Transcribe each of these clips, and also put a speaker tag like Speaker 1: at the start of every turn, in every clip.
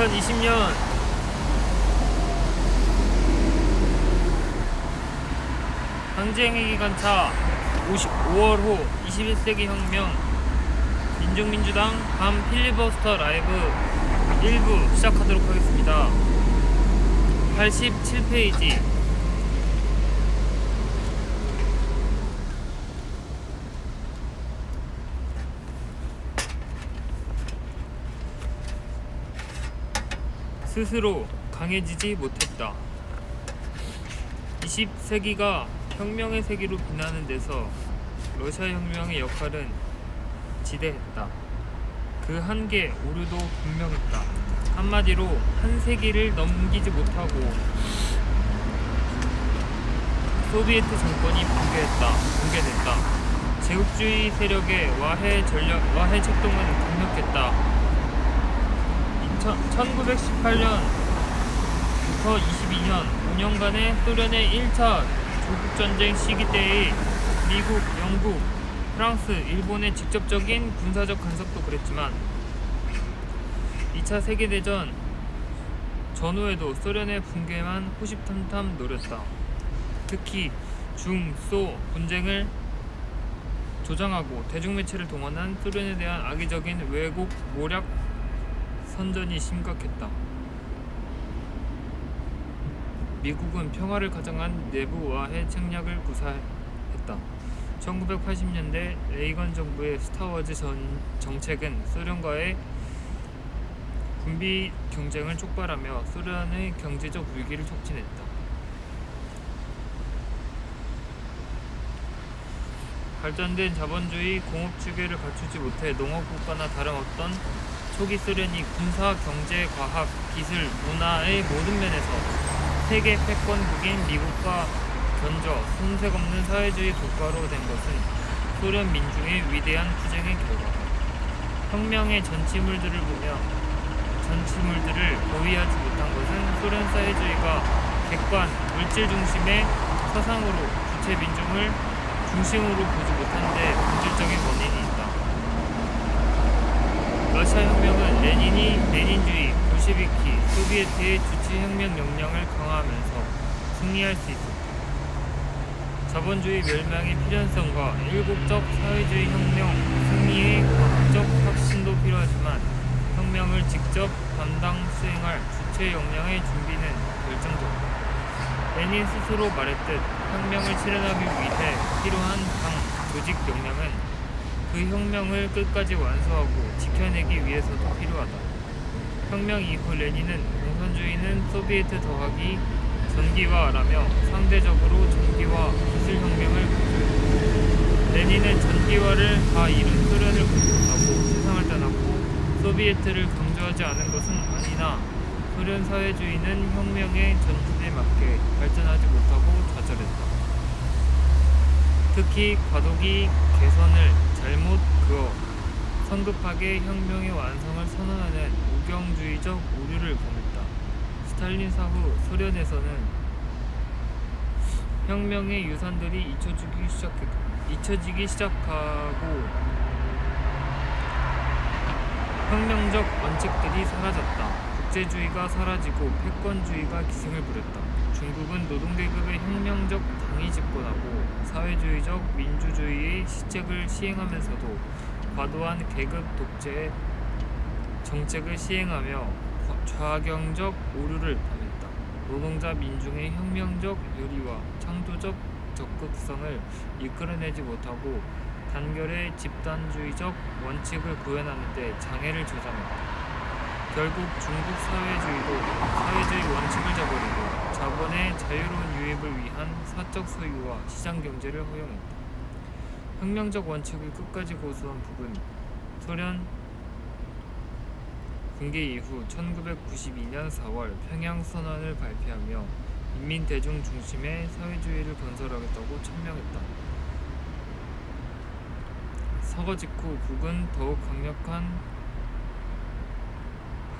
Speaker 1: 2020년. 항쟁의 기관차 55월 호 21세기 혁명. 민중민주당 밤 필리버스터 라이브 1부 시작하도록 하겠습니다. 87페이지 스스로 강해지지 못했다. 20세기가 혁명의 세기로 빛나는 데서 러시아 혁명의 역할은 지대했다. 그 한계 오류도 분명했다. 한마디로 한 세기를 넘기지 못하고 소비에트 정권이 붕괴했다. 붕괴됐다. 제국주의 세력의 와해 전략, 와해 책동은 강력했다. 1918년부터 22년 5년간의 소련의 1차 조국전쟁 시기 때의 미국, 영국, 프랑스, 일본의 직접적인 군사적 간섭도 그랬지만 2차 세계대전 전후에도 소련의 붕괴만 호시탐탐 노렸다. 특히 중, 소 분쟁을 조장하고 대중매체를 동원한 소련에 대한 악의적인 왜곡 모략 선전이 심각했다. 미국은 평화를 가정한 내부 와해 책략을 구사했다. 1980년대 레이건 정부의 스타워즈 전 정책은 소련과의 군비 경쟁을 촉발하며 소련의 경제적 위기를 촉진했다. 발전된 자본주의 공업 체계를 갖추지 못해 농업 국가나 다름없 소련이 군사, 경제, 과학, 기술, 문화의 모든 면에서 세계 패권국인 미국과 견저 손색 없는 사회주의 국가로 된 것은 소련 민중의 위대한 투쟁의 결과다. 혁명의 전치물들을 보며 전치물들을 보위하지 못한 것은 소련 사회주의가 객관, 물질 중심의 사상으로 주체 민중을 중심으로 보지 못한 데 본질적인 있다. 러시아 혁명은 레닌이 레닌주의, 볼셰비키, 소비에트의 주치 혁명 역량을 강화하면서 승리할 수 있었다. 자본주의 멸망의 필연성과 일국적 사회주의 혁명 승리의 과학적 확신도 필요하지만 혁명을 직접 담당 수행할 주체 역량의 준비는 결정적이다. 레닌 스스로 말했듯 혁명을 실현하기 위해 필요한 당 조직 역량은 그 혁명을 끝까지 완수하고 지켜내기 위해서도 필요하다. 혁명 이후 레닌은 공산주의는 소비에트 더하기 전기화라며 상대적으로 전기화 기술 혁명을 강조했다. 레닌은 전기화를 다 이룬 소련을 공격하고 세상을 떠났고 소비에트를 강조하지 않은 것은 아니나 소련 사회주의는 혁명의 전진에 맞게 발전하지 못하고 좌절했다. 특히 과도기 개선을 잘못 그어 성급하게 혁명의 완성을 선언하는 우경주의적 오류를 범했다. 스탈린 사후 소련에서는 혁명의 유산들이 잊혀지기 시작 잊혀지기 시작하고 혁명적 원칙들이 사라졌다. 국제주의가 사라지고 패권주의가 기승을 부렸다. 중국은 노동계급의 혁명적 당이 집권하고 사회주의적 민주주의의 시책을 시행하면서도 과도한 계급 독재 정책을 시행하며 좌경적 오류를 범했다. 노동자 민중의 혁명적 요리와 창조적 적극성을 이끌어내지 못하고 단결의 집단주의적 원칙을 구현하는 데 장애를 조장했다. 결국 중국 사회주의도 사회주의 원칙을 저버리고 자본의 자유로운 유입을 위한 사적 소유와 시장 경제를 허용했다. 혁명적 원칙을 끝까지 고수한 북은 소련 붕괴 이후 1992년 4월 평양 선언을 발표하며 인민 대중 중심의 사회주의를 건설하겠다고 천명했다. 서거 직후 북은 더욱 강력한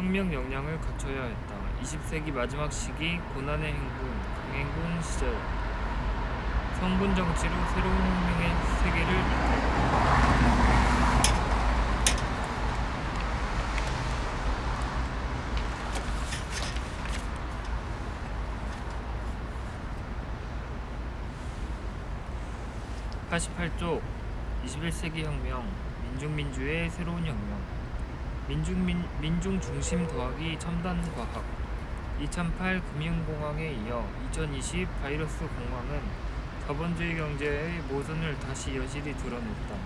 Speaker 1: 혁명 역량을 갖춰야 했다. 20세기 마지막 시기 고난의 행군, 강행군 시절 성분 정치로 새로운 혁명의 세계를 이끌었다. (88조) 21세기 혁명 민중민주의 새로운 혁명 민중 민, 민중 중심 더하기 첨단 과학 2008 금융공황에 이어 2020 바이러스 공황은 자본주의 경제의 모순을 다시 여실히 드러냈다.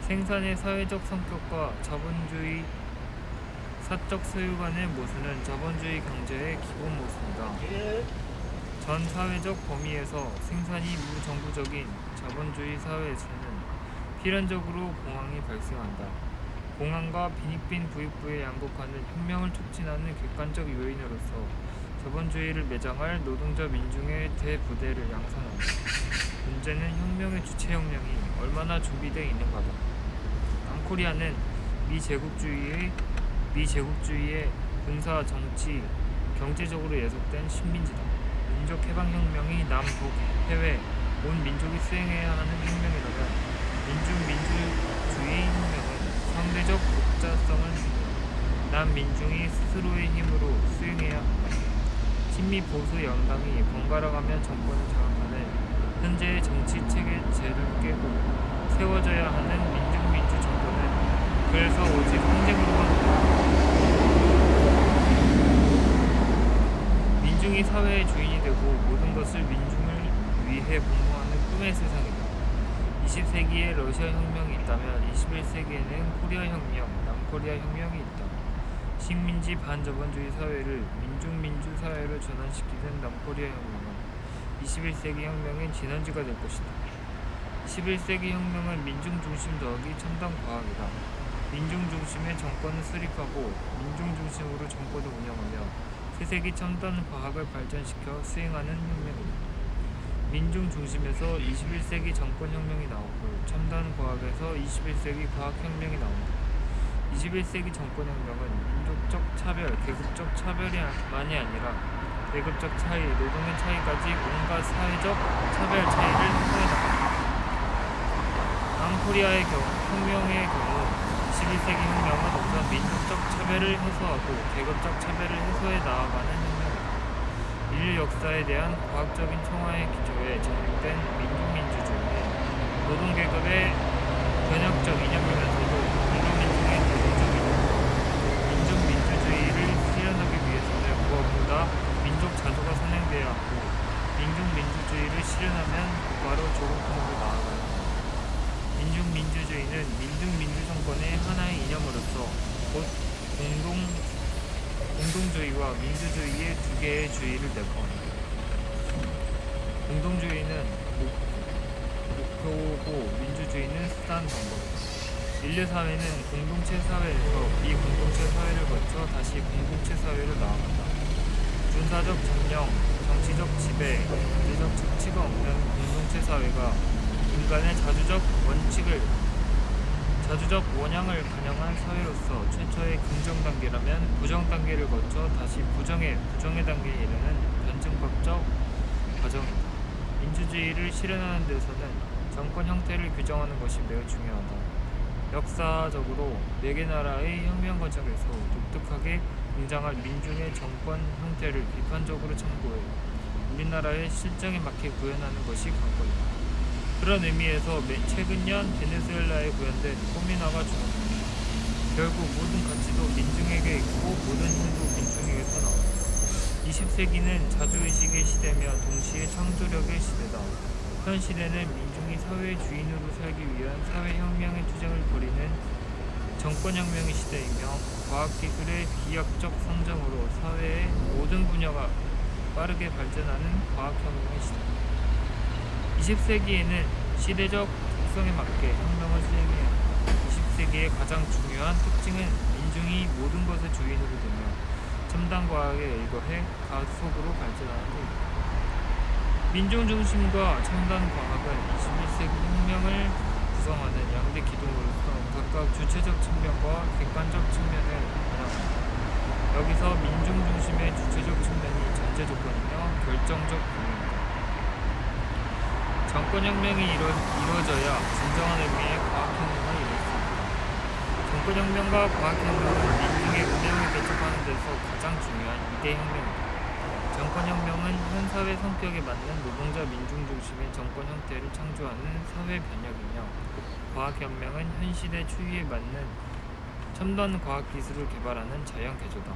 Speaker 1: 생산의 사회적 성격과 자본주의 사적 소유 간의 모순은 자본주의 경제의 기본 모순이다. 전 사회적 범위에서 생산이 무정부적인 자본주의 사회에서는 필연적으로 공황이 발생한다. 공황과 빈익빈 부익부에 양극화는 혁명을 촉진하는 객관적 요인으로서 자본주의를 매장할 노동자 민중의 대부대를 양산한다. 문제는 혁명의 주체 역량이 얼마나 준비되어 있는가다. 남코리아는 미제국주의의 미제국주의의 군사 정치 경제적으로 예속된 식민지다. 민족 해방 혁명이 남북 해외 온 민족이 수행해야 하는 혁명이라면 민중 민주주의 혁명은 상대적 독자성을 중요한 남민중이 스스로의 힘으로 수행해야 한다. 친미 보수 양당이 번갈아가며 정권을 장악하는 현재의 정치 체계 제를 깨고 세워져야 하는 민중민주 정권은 그래서 오직 항쟁으로만 민중이 사회의 주인이 되고 모든 것을 민중을 위해 복무하는 꿈의 세상이다. 20세기에 러시아 혁명이 있다면 21세기에는 코리아 혁명, 남코리아 혁명이 있다. 식민지 반자본주의 사회를 민중민주 사회로 전환시키는 남코리아 혁명은 21세기 혁명의 진원지가 될 것이다. 21세기 혁명은 민중 중심 더하기 첨단 과학이다. 민중 중심의 정권을 수립하고 민중 중심으로 정권을 운영하며 세세기 첨단 과학을 발전시켜 수행하는 혁명이다. 민중 중심에서 21세기 정권 혁명이 나오고 첨단 과학에서 21세기 과학 혁명이 나온다. 21세기 정권 혁명은 민족적 차별, 계급적 차별이만이 아니라 계급적 차이, 노동의 차이까지 온갖 사회적 차별 차이를 해소해 나간다. 남코리아의 경우, 혁명의 경우 21세기 혁명은 우선 민족적 차별을 해소하고 계급적 차별을 해소해 나아가는. 인류 역사에 대한 과학적인 청화의 기초에 정립된 민중민주주의는 노동계급의 변혁적 이념이면서도 인류민중의 대중적이다. 민중민주주의를 실현하기 위해서는 무엇보다 민족 자주가 선행돼야 하고 민중민주주의를 실현하면 곧바로 조국통으로 나아가야 한다. 민중민주주의는 민중민주정권의 하나의 이념으로서 곧 공동 공동주의와 민주주의의 두 개의 주의를 내포한다. 공동주의는 목, 목표고 민주주의는 수단 방법이다. 인류 사회는 공동체 사회에서 비공동체 사회를 거쳐 다시 공동체 사회로 나아간다. 군사적 점령, 정치적 지배, 경제적 착취가 없는 공동체 사회가 인간의 자주적 원칙을 자주적 원양을 반영한 사회로서 최초의 긍정 단계라면 부정 단계를 거쳐 다시 부정의 부정의 단계에 이르는 변증법적 과정이다. 민주주의를 실현하는 데서는 정권 형태를 규정하는 것이 매우 중요하다. 역사적으로 네 개 나라의 혁명 과정에서 독특하게 등장할 민중의 정권 형태를 비판적으로 참고해 우리나라의 실정에 맞게 구현하는 것이 관건이다. 그런 의미에서 매- 최근년 베네수엘라에 구현된 꼬미나가 중요합니다. 결국 모든 가치도 민중에게 있고 모든 힘도 민중에게서 나온다. 20세기는 자주의식의 시대며 동시에 창조력의 시대다. 현 시대는 민중이 사회의 주인으로 살기 위한 사회혁명의 투쟁을 벌이는 정권혁명의 시대이며 과학기술의 비약적 성장으로 사회의 모든 분야가 빠르게 발전하는 과학혁명의 시대다. 20세기에는 시대적 특성에 맞게 혁명을 수행해야 한다. 20세기의 가장 중요한 특징은 민중이 모든 것의 주인으로 되며 첨단 과학에 일거해 가속으로 발전하는 것입니다. 민중 중심과 첨단 과학은 21세기 혁명을 구성하는 양대 기둥으로서 각각 주체적 측면과 객관적 측면을 반영합니다. 여기서 민중 중심의 주체적 측면이 전제 조건이며 결정적 부분입니다. 정권혁명이 이루, 이루어져야 진정한 의미의 과학혁명을 있다. 정권혁명과 과학혁명은 민중의 운명을 개척하는 데서 가장 중요한 이대 혁명이다. 정권혁명은 현 사회 성격에 맞는 노동자 민중 중심의 정권 형태를 창조하는 사회 변혁이며 과학혁명은 현 시대 추이에 맞는 첨단 과학 기술을 개발하는 자연 개조다.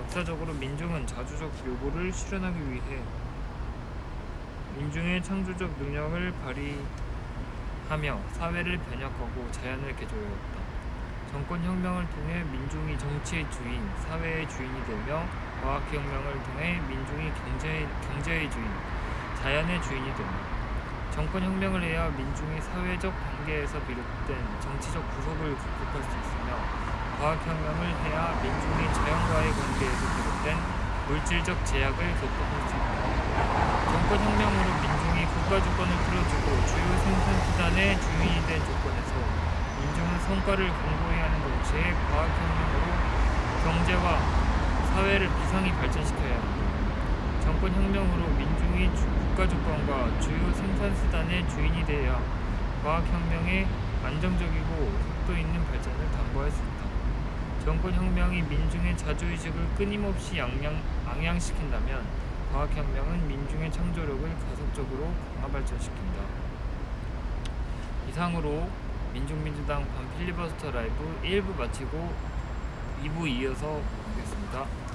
Speaker 1: 역사적으로 민중은 자주적 요구를 실현하기 위해 민중의 창조적 능력을 발휘하며 사회를 변혁하고 자연을 개조하였다. 정권혁명을 통해 민중이 정치의 주인, 사회의 주인이 되며 과학혁명을 통해 민중이 경제, 경제의 주인, 자연의 주인이 된다. 정권혁명을 해야 민중이 사회적 관계에서 비롯된 정치적 구속을 극복할 수 있으며 과학혁명을 해야 민중이 자연과의 관계에서 비롯된 물질적 제약을 극복할 수 있다. 정권혁명으로 민중이 국가주권을 틀어주고 주요 생산수단의 주인이 된 조건에서 민중은 성과를 공고히 하는 동시에 과학혁명으로 경제와 사회를 비상히 발전시켜야 한다. 정권혁명으로 민중이 주- 국가주권과 주요 생산수단의 주인이 되어야 과학혁명의 안정적이고 속도 있는 발전을 담보할 수 있다. 정권혁명이 민중의 자주의식을 끊임없이 양양, 앙양시킨다면 과학혁명은 민중의 창조력을 가속적으로 강화 발전시킨다. 이상으로 민중민주당 반 필리버스터 라이브 1부 마치고 2부 이어서 보겠습니다.